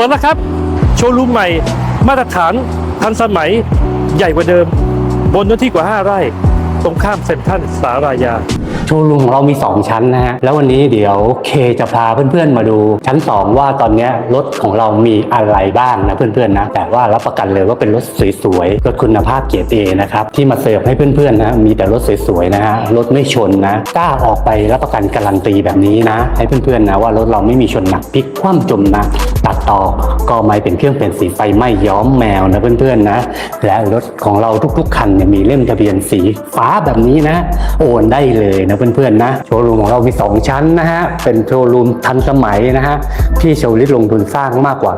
ปิดแล้วครับ โชว์รูมใหม่ มาตรฐานทันสมัยใหญ่กว่าเดิม บนเนื้อที่กว่า 5 ไร่ ตรงข้ามเซ็นทรัลสารายา โชว์รูมของเรามี 2 ชั้นนะฮะ แล้ววันนี้เดี๋ยวเคจะพาเพื่อนๆมาดู ชั้น 2 ว่าตอนนี้รถของเรามีอะไรบ้างนะเพื่อนๆนะ แต่ว่ารับประกันเลยว่าเป็นรถสวยๆรถคุณภาพเกียรติเอนะครับ ที่มาเสิร์ฟให้เพื่อนๆนะมีแต่รถสวยๆนะฮะรถไม่ชนนะกล้าออกไปรับประกันการันตีแบบนี้นะ ให้เพื่อนๆนะว่ารถเราไม่มีชนหนักพลิกคว่ำจมนะ ตอก็ไม่เป็นเครื่องเป็นสีไฟไหม้ย้อมแมวนะเพื่อนๆนะ และรถของเราทุกๆคันเนี่ยมีเล่มทะเบียนสีฟ้าแบบนี้นะ โอนได้เลยนะเพื่อนๆนะโชว์รูมของเรามี 2 ชั้นนะฮะเป็นโชว์รูมทันสมัยนะฮะพี่ชวลิตลงทุนสร้างมากกว่า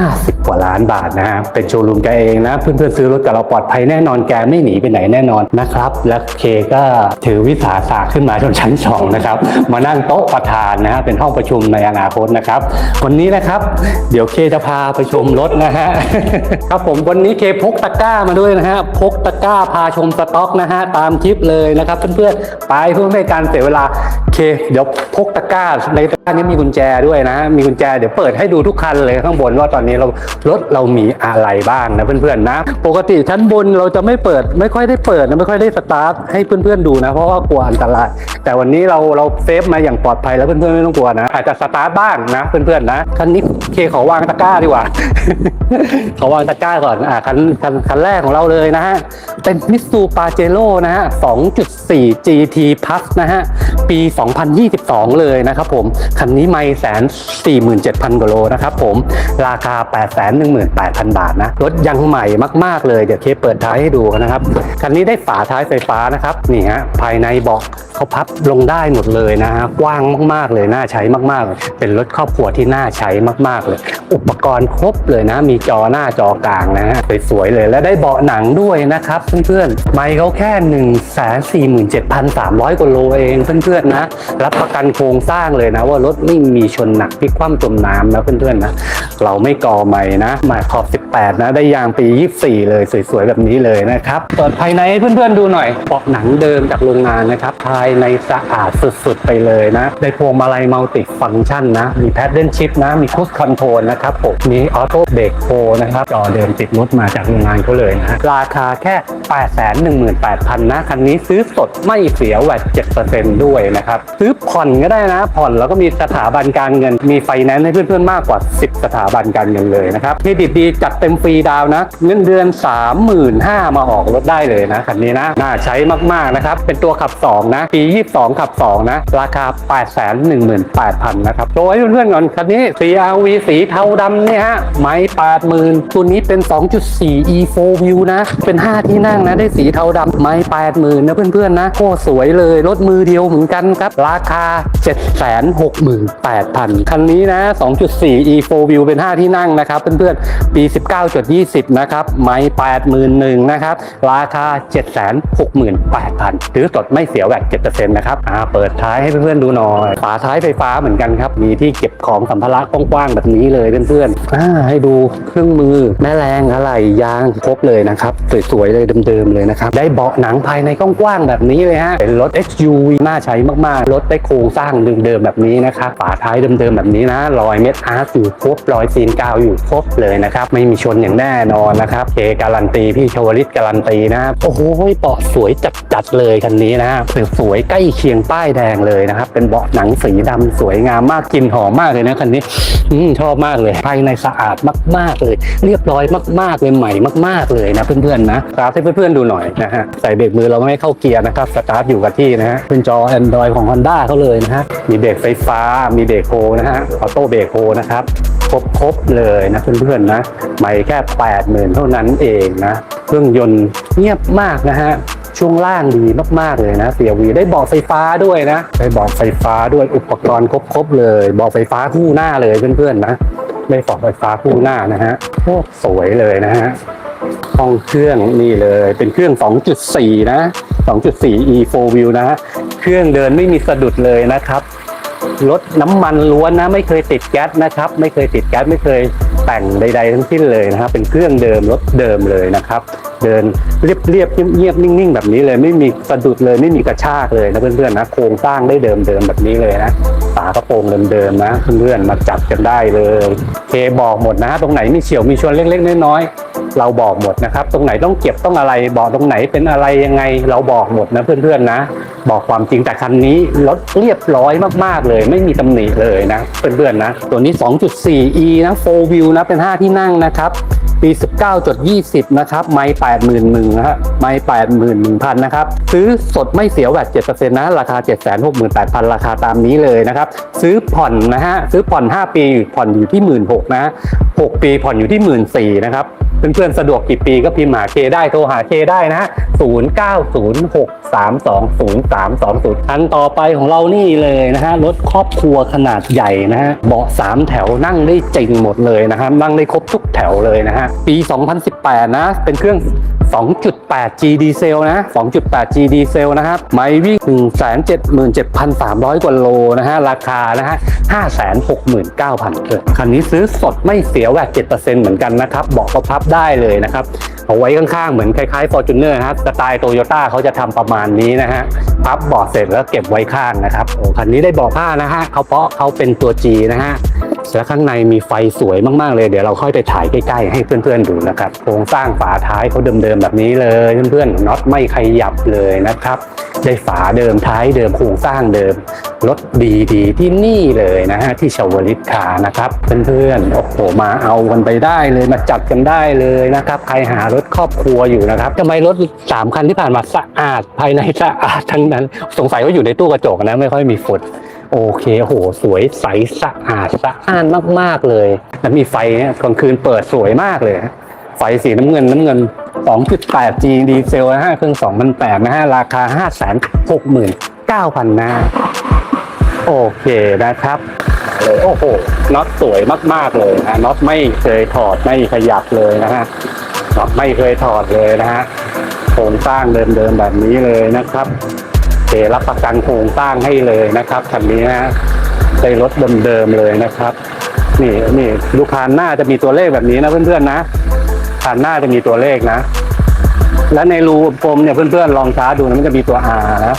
50 กว่าล้านบาทนะฮะ เป็นโชว์รูมแกเองนะ เพื่อนๆซื้อรถกับเราปลอดภัยแน่นอนแกไม่หนีไปไหนแน่นอนนะครับ และเคก็ถือวิสาสะขึ้นมาจนชั้นสองนะครับ มานั่งโต๊ะประธานนะฮะ เป็นห้องประชุมในอนาคตนะครับ วันนี้นะครับ เดี๋ยวเคจะพาไปชมรถนะฮะ ครับผมวันนี้เคพกตะกร้ามาด้วยนะฮะ พกตะกร้าพาชมสต็อกนะฮะ ตามคลิปเลยนะครับ เพื่อนๆ ไปเพื่อไม่ให้การเสียเวลา เค เดี๋ยวพกตะกร้าในบ้านี้มีกุญแจด้วยนะ มีกุญแจเดี๋ยวเปิดให้ดูทุกคันเลยข้างบนว่าตอนนี้เรารถเรามีอะไรบ้างนะเพื่อนๆนะ ปกติชั้นบนเราจะไม่เปิด ไม่ค่อยได้เปิดนะไม่ค่อยได้สตาร์ทให้เพื่อนๆดูนะเพราะว่ากลัวอันตราย แต่วันนี้เราเราเซฟมาอย่างปลอดภัยแล้วเพื่อนๆไม่ต้องกลัวนะ อาจจะสตาร์ทบ้างนะเพื่อนๆนะคันนี้เคขอวางตะกร้าดีกว่าขอวางตะกร้าก่อนอ่าคันคันคันแรกของเราเลยนะฮะเป็นมิตซูปาเจโร่นะฮะ2.4 GT Plus นะฮะปี 2022 เลยนะครับผมคันนี้ไม่แสน47,000กว่าโลนะครับผมราคา818,000บาทนะรถยังใหม่มาก ๆ เลยเดี๋ยวเคเปิดท้ายให้ดูนะครับคันนี้ได้ฝาท้ายไฟฟ้านะครับนี่ฮะภายในเบาะเขาพับลงได้หมดเลยนะฮะกว้างมาก ๆ เลยน่าใช้มากๆเลยเป็นรถครอบครัวที่น่าใช้มาก ๆ เลย อุปกรณ์ครบเลยนะ มีจอหน้าจอกลางนะฮะสวยๆเลยและได้เบาะหนังด้วยนะครับเพื่อนๆไม่เขาแค่1 4 7 3 0 0กว่าโลเองเพื่อนๆนะ รับประกันโครงสร้างเลยนะว่ารถไม่มีชนหนักพลิกคว่ำจมน้ำนะเพื่อนๆนะเราไม่ก่อใหม่นะมาขอบ 18 นะ ได้ยางปี 24 เลยสวยๆแบบนี้เลยนะครับเปิดภายในให้เพื่อนๆดูหน่อยเบาะหนังเดิมจากโรงงานนะครับ ภายในสะอาดสุดๆไปเลยนะ ได้พวงมาลัยมัลติฟังก์ชันนะ มีแพดเดิลชิพนะ มีคุชคอนโทรลนะครับผมมีออโต้เบรกโฟนะครับจอเดิมติดรถมาจากโรงงานเขาเลยนะราคาแค่ 818,000 นะ คันนี้ซื้อสดไม่เสียแวด7%ด้วยนะครับ ซื้อผ่อนก็ได้นะ ผ่อนแล้วก็มีสถาบันการเงิน มีไฟแนนซ์ให้เพื่อนๆมากกว่า 10 สถาบันการเงินเลยนะครับเครดิตดีจัดเต็มฟรีดาวนะ เงินเดือน 35,000มาออกรถได้เลยนะคันนี้นะน่าใช้มากๆนะครับ เป็นตัวขับ 2 นะปี 22 ขับ 2 นะ ราคา 818,000 นะครับโชว์ให้เพื่อนๆก่อนคันนี้ CRV สีเทาดำเนี่ยฮะไม้80,000ตัวนี้เป็น 2.4 E4 View นะ เป็น 5 ที่นั่งนะได้สีเทาดำไม้80,000นะเพื่อนๆนะโคตรสวยเลยรถมือเดียวเหมือนกันครับราคา68,000 คันนี้นะ 2.4 E4 View เป็น 5 ที่นั่งนะครับ เพื่อนๆ ปี 19.20 นะครับไม้81,000นะครับ ราคา 768,000หรือสดไม่เสียแวด7%นะครับอ่าเปิดท้ายให้เพื่อนๆดูหน่อย ฝาท้ายไฟฟ้าเหมือนกันครับ มีที่เก็บของสัมภาระกว้างๆแบบนี้เลยเพื่อนๆอ่าให้ดูเครื่องมือแม่แรงอะไรยางครบเลยนะครับ สวยๆเลยเดิมๆเลยนะครับ ได้เบาะหนังภายในกว้างๆแบบนี้เลยฮะ เป็นรถ SUV น่าใช้มากๆ รถได้โครงสร้างเดิมๆแบบนี้นะครับฝาท้ายเดิมๆแบบนี้นะรอยเม็ดอาร์ตอยู่ครบรอยซีนกาวอยู่ครบเลยนะครับไม่มีชนอย่างแน่นอนนะครับเคการันตีพี่ชวลิตการันตีนะครับโอ้โหเบาะสวยจัดๆเลยคันนี้นะฮะสวยใกล้เคียงป้ายแดงเลยนะครับเป็นเบาะหนังสีดำสวยงามมากกลิ่นหอมมากเลยนะคันนี้อชอบมากเลยภายในสะอาดมากๆเลย เรียบร้อยมากๆเลยใหม่มาก ๆเลยนะเพื่อนๆนะสตาร์ทให้เพื่อนๆดูหน่อยนะฮะใส่เบรกมือเราไม่เข้าเกียร์นะครับสตาร์ทอยู่กับที่นะฮะเป็นจอ Android ของ Honda เขาเลยนะฮะมีเบรกไฟฟ้ามีเบรกโฮนะฮะออโต้เบรกโฮนะครับครบครบเลยนะเพื่อนๆนะไม่แค่8 0,000เท่านั้นเองนะเครื่องยนต์เงียบมากนะฮะช่วงล่างดีมากๆเลยนะ เสียวีได้เบาะไฟฟ้าด้วยนะได้เบาะไฟฟ้าด้วยอุปกรณ์ครบๆเลยเบาะไฟฟ้าคู่หน้าเลยเพื่อนๆนะได้เบาไฟฟ้าคู่หน้านะฮะโอ้สวยเลยนะฮะห้องเครื่องนี่เลยเป็นเครื่อง 2.4 นะ 2.4 E4 View นะฮะเครื่องเดินไม่มีสะดุดเลยนะครับ รถน้ำมันล้วนนะ ไม่เคยติดแก๊สนะครับ ไม่เคยติดแก๊สไม่เคยแต่งใด ๆ ทั้งสิ้นเลยนะครับเป็นเครื่องเดิมรถเดิมเลยนะครับ เดินเรียบเรียบๆเงียบๆนิ่งๆ แบบนี้เลยไม่มีสะดุดเลยไม่มีกระชากเลยนะเพื่อนๆนะโครงสร้างได้เดิมๆแบบนี้เลยนะฝากระโปรงเดิมๆนะเพื่อนๆมาจับกันได้เลยเคบอกหมดนะตรงไหนมีเฉียวมีชวนเล็กๆน้อยๆเราบอกหมดนะครับ ตรงไหนต้องเก็บต้องอะไรบอกตรงไหนเป็นอะไรยังไงเราบอกหมดนะเพื่อนๆนะ บอกความจริงแต่คันนี้รถเรียบร้อยมากๆเลย ไม่มีตำหนิเลยนะเพื่อนๆนะ ตัวนี้ 2.4e นะ 4 wheel นะเป็น 5 ที่นั่งนะครับ ปี 19.20 นะครับไม่81,000นะฮะไม่81,000นะครับ ซื้อสดไม่เสียแวด7%นะราคา768,000ราคาตามนี้เลยนะครับ ซื้อผ่อนนะฮะซื้อผ่อน5ปีผ่อนอยู่ที่16,000นะ6ปีผ่อนอยู่ที่14,000นะครับ เพื่อนๆสะดวกกี่ปีก็พิมพ์หาเคได้โทรหาเคได้นะฮะ0906320320อันต่อไปของเรานี่เลยนะฮะรถครอบครัวขนาดใหญ่นะฮะเบาะ3แถวนั่งได้จริงหมดเลยนะฮะนั่งได้ครบทุกแถวเลยนะฮะปี 2018 นะ เป็นเครื่อง 2.8G ดีเซลนะ 2.8G ดีเซลนะครับ ไม่วิ่ง 177,300 กว่าโลนะฮะ ราคานะฮะ 569,000เกิดคันนี้ซื้อสดไม่เสียแวด7%เหมือนกันนะครับเบาะก็พับได้เลยนะครับ เอาไว้ข้างๆ เหมือนคล้ายๆ Fortuner นะครับสไตล์โตโยต้าเขาจะทำประมาณนี้นะฮะ พับเบาะเสร็จแล้วเก็บไว้ข้างนะครับโอ้คันนี้ได้บาะผ้านะฮะเขาเพราะเขาเป็นตัว G นะฮะ แล้วข้างในมีไฟสวยมากๆเลย เดี๋ยวเราค่อยไปถ่ายใกล้ๆให้เพื่อนๆดูนะครับโครงสร้างฝาท้ายเขาเดิมๆแบบนี้เลยเพื่อนๆน็อตไม่ขยับเลยนะครับ ได้ฝาเดิมท้ายเดิมโครงสร้างเดิมรถดีๆที่นี่เลยนะฮะที่ชาวลิตคานะครับ เพื่อนๆโอ้โหมาเอากันไปได้เลยมาจัดกันได้เลยนะครับ ใครหารถครอบครัวอยู่นะครับทำไมรถสามคันที่ผ่านมาสะอาดภายในสะอาดทั้งนั้น สงสัยว่าอยู่ในตู้กระจกนะไม่ค่อยมีฝุ่น โอเคโหสวยใสสะอาดสะอ้านมากๆเลย แล้วมีไฟกลางคืนเปิดสวยมากเลยไฟสีน้ำเงินน้ำเงิน 2.8G ดีเซลนะฮะเครื่อง2,008นะฮะราคา 569,000นะโอเคนะครับเลยโอ้โหน็อตสวยมากๆเลยนะน็อตไม่เคยถอดไม่ขยับเลยนะฮะน็อตไม่เคยถอดเลยนะฮะโครงสร้างเดิมๆแบบนี้เลยนะครับ เทรับประกันโครงสร้างให้เลยนะครับคันนี้นะได้รถเดิมๆเลยนะครับ นี่นี่ดูคานหน้าจะมีตัวเลขแบบนี้นะเพื่อนๆนะคานหน้าจะมีตัวเลขนะ และในรูกลมเนี่ยเพื่อนๆลองชาร์ดูนะมันจะมีตัว R นะ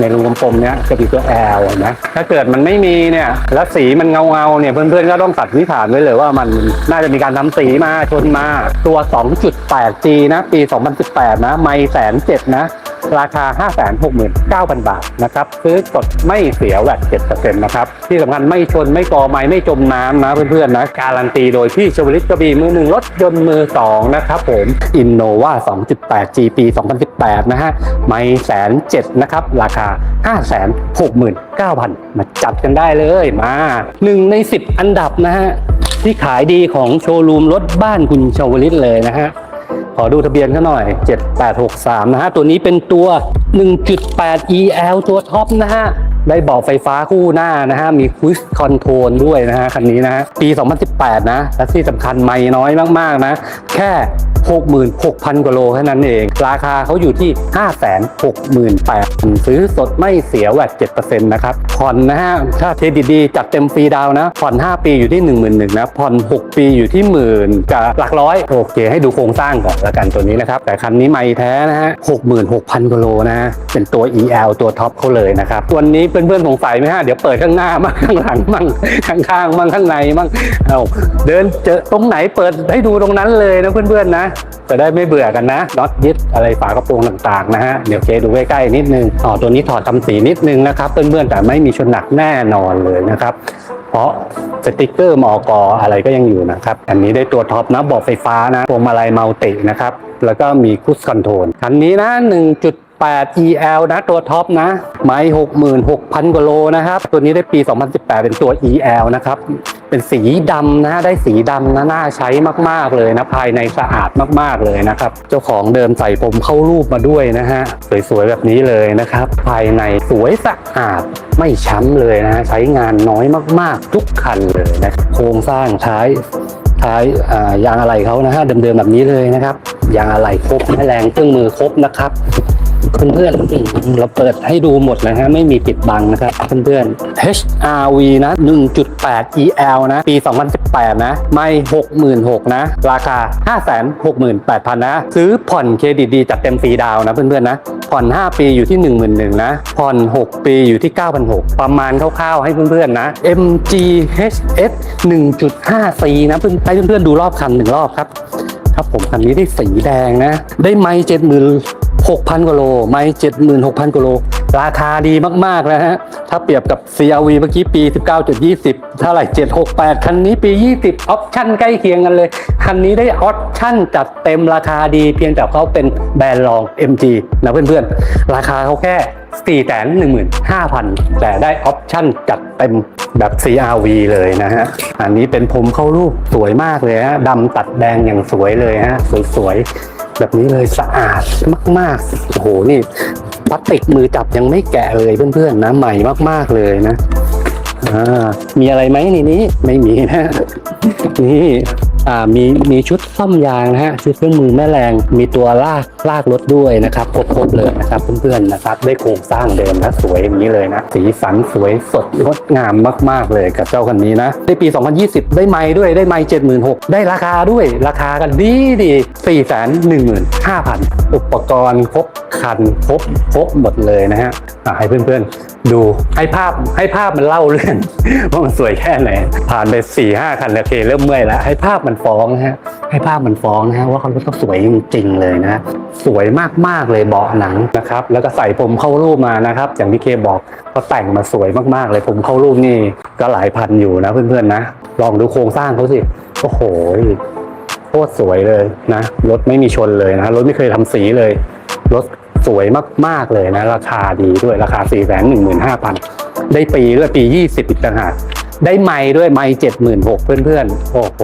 ในรูกลมๆเนี้ยจะมีตัว L นะถ้าเกิดมันไม่มีเนี่ยแล้วสีมันเงาๆเนี่ยเพื่อนๆก็ต้องตัดนิฐานไว้เลยว่ามันน่าจะมีการทำสีมาชนมาตัว 2.8G นะ ปี 2018 นะ ไม่แสนเจ็ดนะราคา 569,000 บาทนะครับซื้อสดไม่เสียแวด7%นะครับที่สำคัญไม่ชนไม่กอไม้ไม่จมน้ำนะเพื่อนๆนะการันตีโดยพี่ชวลิตกระบี่มือหนึ่งรถยนต์มือ 2 นะครับผม Innova 2.8G ปี 2018 นะฮะไม่แสนเจ็ดนะครับราคา 569,000 มาจัดกันได้เลยมาหนึ่งใน 10 อันดับนะฮะที่ขายดีของโชว์รูมรถบ้านคุณชวลิตเลยนะฮะ อดูทะเบียนเขาหน่อย 7863 นะฮะ ตัวนี้เป็นตัว 1.8 EL ตัวท็อปนะฮะ ได้เบาะไฟฟ้าคู่หน้านะฮะ มีคุชคอนโทรลด้วยนะฮะ คันนี้นะฮะ ปี 2018 นะ และที่สำคัญไม่น้อยมาก ๆ นะ แค่ 66,000 กว่าโลแค่นั้นเอง ราคาเขาอยู่ที่ 568,000 ซื้อสดไม่เสียแวด7%นะครับ ผ่อนนะฮะ ถ้าเทรดิตดีจัดเต็มฟรีดาวนะ ผ่อน 5 ปีอยู่ที่ 11,000นะ ผ่อน 6 ปีอยู่ที่หมื่นกับหลักร้อย โอเค ให้ดูโครงสร้างก่อนละกันตัวนี้นะครับ แต่คันนี้ไม่แท้นะฮะ 66,000 กว่าโลนะฮะเป็นตัว EL ตัวท็อปเขาเลยนะครับ วันนี้เพื่อนๆสงสัยไหมฮะเดี๋ยวเปิดข้างหน้ามั่งข้างหลังมั่งข้างๆมั่งข้างในมั่งเอาเดินเจอตรงไหนเปิดให้ดูตรงนั้นเลยนะเพื่อนๆนะจะได้ไม่เบื่อกันนะน็อตยึดอะไรฝากระโปรงต่างๆนะฮะเดี๋ยวเคดูใกล้ๆนิดนึงอ๋อตัวนี้ถอดทำสีนิดนึงนะครับเพื่อนๆแต่ไม่มีชนหนักแน่นอนเลยนะครับ เพราะสติกเกอร์มอกออะไรก็ยังอยู่นะครับ อันนี้ได้ตัวท็อปนะบอกไฟฟ้านะพวงมาลัยมัลตินะครับแล้วก็มีคุชคอนโทรลคันนี้นะ1.8 8 EL นะตัวท็อปนะ ไม้ 66,000กว่าโลนะครับ ตัวนี้ได้ปี 2018 เป็นตัว EL นะครับ เป็นสีดำนะได้สีดำนะน่าใช้มาก ๆ เลยนะ ภายในสะอาดมาก ๆ เลยนะครับ เจ้าของเดิมใส่ผมเข้ารูปมาด้วยนะฮะ สวย ๆ แบบนี้เลยนะครับ ภายในสวยสะอาดไม่ช้ำเลยนะใช้งานน้อยมาก ๆ ทุกคันเลยนะโครงสร้างท้ายท้ายายางอะไหล่เขานะฮะเดิมๆแบบนี้เลยนะครับยางอะไหล่ครบแม่แรงเครื่องมือครบนะครับ เพื่อนๆเราเปิดให้ดูหมดนะฮะไม่มีปิดบังนะครับเพื่อนๆ HRV นะ 1.8 EL นะ ปี 2018 นะ ไม่ 66,000 นะ ราคา 568,000 นะ ซื้อผ่อนเครดิตดีจัดเต็มฟรีดาวนะเพื่อนๆนะ ผ่อน 5 ปีอยู่ที่ 11,000 นะ ผ่อน 6 ปีอยู่ที่ 9,600 ประมาณคร่าวๆ ให้เพื่อนๆนะ MG HS 1.5C นะเพื่อนให้เพื่อนๆดูรอบคันหนึ่งรอบครับครับผมคันนี้ได้สีแดงนะ ได้ไม้เจ็ดหมื่น หกพันกว่าโลไม้เจ็ดหมื่นหกพันกว่าโล ราคาดีมากๆนะฮะ ถ้าเปรียบกับ CRV เมื่อกี้ปี 19.20 เท่าไหร่ 768 คันนี้ปี 20 ออปชั่นใกล้เคียงกันเลย คันนี้ได้ออปชั่นจัดเต็มราคาดีเพียงแต่เขาเป็นแบรนด์รอง MG นะเพื่อนๆ ราคาเขาแค่4 1 5 0 0 0แต่ได้ออปชั่นจัดเต็มแบบ CRV เลยนะฮะ อันนี้เป็นผมเข้ารูปสวยมากเลยฮะดำตัดแดงอย่างสวยเลยฮะ สวยๆ แบบนี้เลยสะอาดมากๆโอ้โหนี่พลาสติกมือจับยังไม่แกะเลยเพื่อนๆนะใหม่มากๆเลยนะอ่ามีอะไรไหมในนี้ ไม่มีนะนี่ มีมีชุดซ่อมยางนะฮะชุดเครื่องมือแม่แรงมีตัวลากลากรถด้วยนะครับครบๆเลยนะครับเพื่อนๆนะครับได้โครงสร้างเดิมนะสวยอย่างนี้เลยนะ สีสันสวยสดงดงามมาก ๆ เลยกับเจ้าคันนี้นะในปี 2020 ได้ไม้ด้วยได้ไม้76,000 ได้ราคาด้วยราคากันดีดี415,000 อุปกรณ์ครบคันครบครบหมดเลยนะฮะอะให้เพื่อนๆดูให้ภาพให้ภาพมันเล่าเรื่องว่ามันสวยแค่ไหน ผ่านไป4ี่ห้าคันโอเคเริ่มเมื่อยแล้วให้ภาพมันฟ้องนะฮะให้ภาพมันฟ้องนะฮะว่าเขาต้องสวยจริงๆเลยนะสวยมากๆเลยเบาะหนังนะครับ แล้วก็ใส่ผมเข้ารูปมานะครับ อย่างที่เคบอกก็แต่งมาสวยมากๆ เลยผมเข้ารูปนี่ก็หลายพันอยู่นะเพื่อนๆนะลองดูโครงสร้างเขาสิโอ้โหโคตรสวยเลยนะรถไม่มีชนเลยนะรถไม่เคยทำสีเลยรถ สวยมากๆเลยนะ ราคาดีด้วยราคา 4 1 5 0 0 0 ได้ปีด้วยปี 20อีกต่างหาก ได้ไม้ด้วยไม้76,000เพื่อนๆ โอ้โห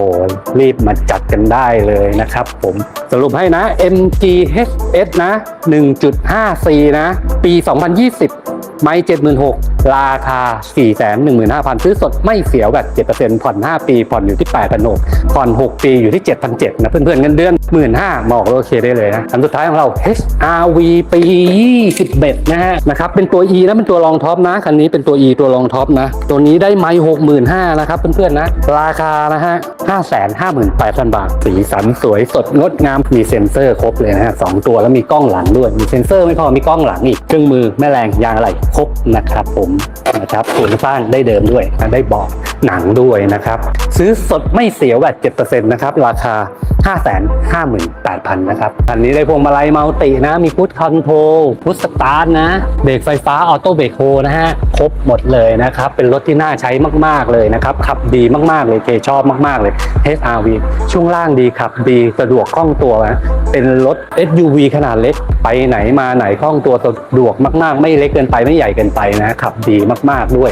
รีบมาจัดกันได้เลยนะครับผมสรุปให้นะ MGHS นะ 1.5C นะ ปี 2020 ไม้76,000 ราคา 415,000 ซื้อสดไม่เสียแบบ 7%ผ่อน 5 ปี ผ่อนอยู่ที่8,600ผ่อน 6 ปีอยู่ที่ 7,700นะเพื่อนๆเงินเดือน 15,000บอกเลยโอเคได้เลยนะ อันสุดท้ายของเรา HRV ปี 21 นะฮะนะครับ เป็นตัว E นะ เป็นตัวรองท็อปนะ คันนี้เป็นตัว E ตัวรองท็อปนะ ตัวนี้ได้ไม้65,000นะครับเพื่อนๆนะราคานะฮะ558,000 บาท สีสันสวยสดงดงามมีเซ็นเซอร์ครบเลยนะฮะสองตัวแล้วมีกล้องหลังด้วยมีเซ็นเซอร์ไม่พอมีกล้องหลังอีกเครื่องมือแม่แรงยางอะไรครบนะครับผมนะครับส่วนสร้างได้เดิมด้วยได้เบาะหนังด้วยนะครับ ซื้อสดไม่เสียแบบ7%นะครับ ราคา 558,000 นะครับ อันนี้ได้พวงมาลัยมัลตินะ มีพุทคอนโทรลพุทสตาร์ทนะ เบรกไฟฟ้าออโต้เบรกโฮนะฮะ ครบหมดเลยนะครับ เป็นรถที่น่าใช้มาก ๆ เลยนะครับ ขับดีมาก ๆ เลยเคชอบมาก ๆ เลย HRV ช่วงล่างดีขับดีสะดวกคล่องตัวนะเป็นรถ SUV ขนาดเล็กไปไหนมาไหนคล่องตัวสะดวกมาก ๆ ไม่เล็กเกินไปไม่ใหญ่เกินไปนะขับดีมาก ๆด้วย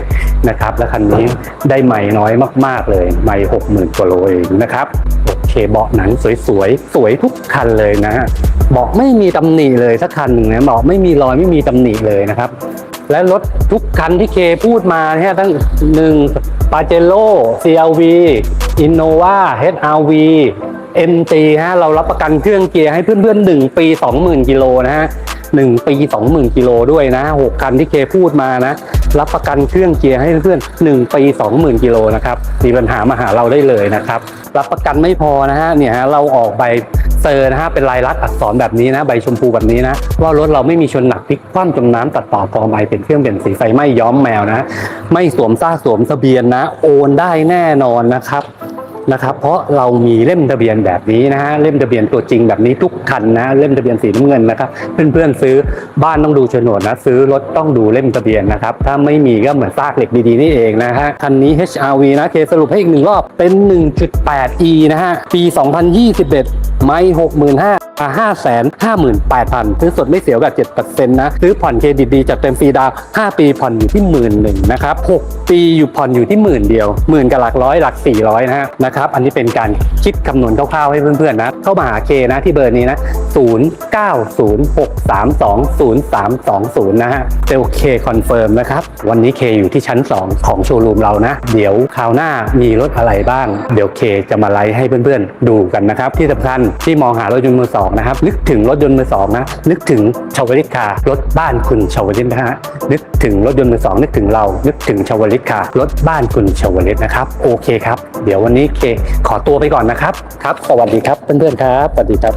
นะครับ และคันนี้ได้ใหม่น้อยมาก ๆ เลยใหม่60,000กว่าโลเองนะครับโอเคเบาะหนังสวยๆ สวยทุกคันเลยนะฮะเบาะไม่มีตำหนิเลยสักคันหนึ่งนะเบาะไม่มีรอยไม่มีตำหนิเลยนะครับ และรถทุกคันที่เคพูดมาเนี่ยทั้งหนึ่งปาเจโร่ CLV Innova HRV MT ฮะเรารับประกันเครื่องเกียร์ให้เพื่อนๆ1ปี 20,000กิโลนะฮะ1ปี 20,000กิโลด้วยนะ6คันที่เคพูดมานะ รับประกันเครื่องเกียร์ให้เพื่อนๆ1ปี20,000กิโลนะครับมีปัญหามาหาเราได้เลยนะครับ รับประกันไม่พอนะฮะเนี่ยฮะเราออกใบเซอร์นะฮะเป็นลายลักษณ์อักษรแบบนี้นะใบชมพูแบบนี้นะว่ารถเราไม่มีชนหนักพลิกคว่ำจมน้ำตัดต่อกอไม้เป็นเครื่องเปลี่ยนสีไฟไหม้ย้อมแมวนะ ไม่สวมซ่ากสวมทะเบียนนะ โอนได้แน่นอนนะครับ นะครับ เพราะเรามีเล่มทะเบียนแบบนี้นะฮะเล่มทะเบียนตัวจริงแบบนี้ทุกคันนะเล่มทะเบียนสีน้ำเงินนะครับ เพื่อนๆซื้อบ้านต้องดูโฉนดนะซื้อรถต้องดูเล่มทะเบียนนะครับ ถ้าไม่มีก็เหมือนซากเหล็กดีๆนี่เองนะฮะคันนี้ HRV นะเคสรุปให้อีกหนึ่งรอบเป็น 1.8e นะฮะปี 2021 ไม่ 65,000ห้าแสนห้าหมื่นแปดพันซื้อสดไม่เสียวกับเจ็ดเปอร์เซ็นต์นะ ซื้อผ่อนเครดิตดีจัดเต็มฟรีดาวห้าปีผ่อนอยู่ที่หมื่นหนึ่งนะครับหกปีอยู่ผ่อนอยู่ที่หมื่นเดียวหมื่นกับหลักร้อยหลักสี่ร้อยนะฮะนะครับ อันนี้เป็นการคิดคำนวณคร่าวๆให้เพื่อนๆนะ เข้ามาหาเคนะที่เบอร์นี้นะศูนย์เก้าศูนย์หกสามสองศูนย์สามสองศูนย์นะฮะเซลเคคอนเฟิร์มนะครับ วันนี้เคอยู่ที่ชั้น 2 ของโชว์รูมเรานะ เดี๋ยวคราวหน้ามีรถอะไรบ้าง เดี๋ยวเคจะมาไลฟ์ให้เพื่อนๆ ดูกันนะครับ ที่สำคัญที่มองหารถยนต์มือสององนะครับนึกถึงรถยนต์มือสองนะนึกถึงชาวลิตคารถบ้านคุณชาวลิตนะฮะนึกถึงรถยนต์มือสองนึกถึงเรา นึกถึงชาวลิตคารถบ้านคุณชาวลิตนะครับโอเคครับ เดี๋ยววันนี้เคขอตัวไปก่อนนะครับครับสวัสดีครับเพื่อนๆครับสวัสดีครับ